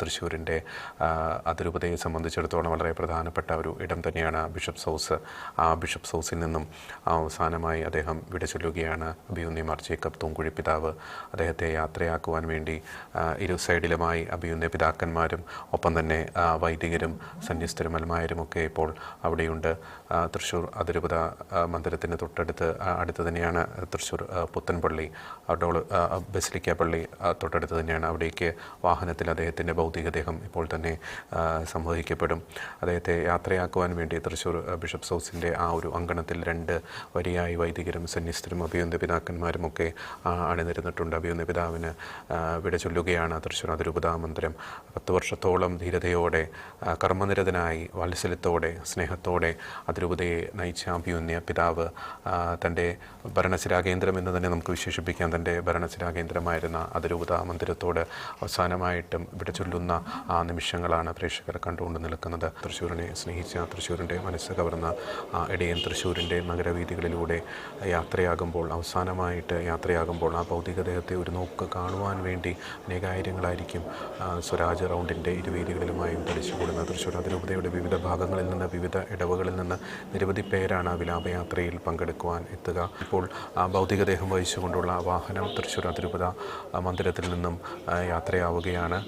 തൃശ്ശൂരിന്റെ അതിരൂപതയെ സംബന്ധിച്ചിടത്തോളം വളരെ പ്രധാനപ്പെട്ട ഒരു ഇടം തന്നെയാണ് ബിഷപ്പ് ഹൗസ് ആ ബിഷപ്പ് ഹൗസിൽ നിന്നും അവസാനമായി അദ്ദേഹം വിട ചൊല്ലുകയാണ്. അഭിയുന്നി മാർ ജേക്കബ് തൂങ്കുഴി പിതാവ് അദ്ദേഹത്തെ യാത്രയാക്കുവാൻ വേണ്ടി ഇരു സൈഡിലുമായി അഭിയുന്യ പിതാക്കന്മാരും ഒപ്പം തന്നെ വൈദികരും സന്യസ്തരും ഒക്കെ ഇപ്പോൾ അവിടെയുണ്ട്. തൃശ്ശൂർ അതിരൂപത മന്ദിരത്തിന് തൊട്ടടുത്ത് അടുത്ത് തന്നെയാണ് തൃശ്ശൂർ പുത്തൻപള്ളി. അവിടെ ബസിലിക്ക പള്ളി തൊട്ടടുത്ത് തന്നെയാണ് അവിടേക്ക് വാഹനത്തിൽ അദ്ദേഹത്തിന്റെ ഭൗതികദേഹം ഇപ്പോൾ തന്നെ സംവദിക്കപ്പെടും അദ്ദേഹത്തെ യാത്രയാക്കുവാൻ വേണ്ടി തൃശ്ശൂർ ബിഷപ്പ് സൗസിന്റെ ആ ഒരു അങ്കണത്തിൽ രണ്ട് വരിയായി വൈദികരും സന്യസ്തരും അഭിയുന്ന പിതാക്കന്മാരും ഒക്കെ അണിനിരുന്നിട്ടുണ്ട്. അഭിയുന്ന പിതാവിന് വിട ചൊല്ലുകയാണ് തൃശ്ശൂർ അതിരൂപതാ മന്ദിരം പത്ത് വർഷത്തോളം ധീരതയോടെ കർമ്മനിരതനായി വാത്സല്യത്തോടെ സ്നേഹത്തോടെ അതിരൂപതയെ നയിച്ച അഭിയുന്ന പിതാവ് തന്റെ ഭരണശിരാകേന്ദ്രം എന്ന് തന്നെ നമുക്ക് വിശേഷിപ്പിക്കാം. തന്റെ ഭരണശിരാകേന്ദ്രമായിരുന്ന അതിരൂപതാ മന്ദിരത്തോട് അവസാനമായിട്ടും ഇവിടെ ചൊല്ലുന്ന ആ നിമിഷങ്ങളാണ് പ്രേക്ഷകർ കണ്ടുകൊണ്ട് നിൽക്കുന്നത്. തൃശ്ശൂരിനെ സ്നേഹിച്ച തൃശ്ശൂരിന്റെ മനസ്സ് കവർന്ന ഇടയൻ തൃശ്ശൂരിന്റെ നഗരവീഥികളിലൂടെ യാത്രയാകുമ്പോൾ അവസാനമായിട്ട് യാത്രയാകുമ്പോൾ ആ ഭൗതികദേഹത്തെ ഒരു നോക്ക് കാണുവാൻ വേണ്ടി അനേകായിരങ്ങളായിരിക്കും സ്വരാജ് റൗണ്ടിന്റെ ഇരുവേദികളിലുമായും തടിച്ചുകൂടുന്ന തൃശ്ശൂർ അതിരൂപതയുടെ വിവിധ ഭാഗങ്ങളിൽ നിന്ന് വിവിധ ഇടവുകളിൽ നിന്ന് നിരവധി പേരാണ് വിലാപയാത്രയിൽ പങ്കെടുക്കുവാൻ എത്തുക. ഇപ്പോൾ ഭൗതികദേഹം വഹിച്ചുകൊണ്ടുള്ള വാഹനം തൃശ്ശൂർ അതിരൂപത മന്ദിരത്തിൽ നിന്നും യാത്രയാവുകയാണ്.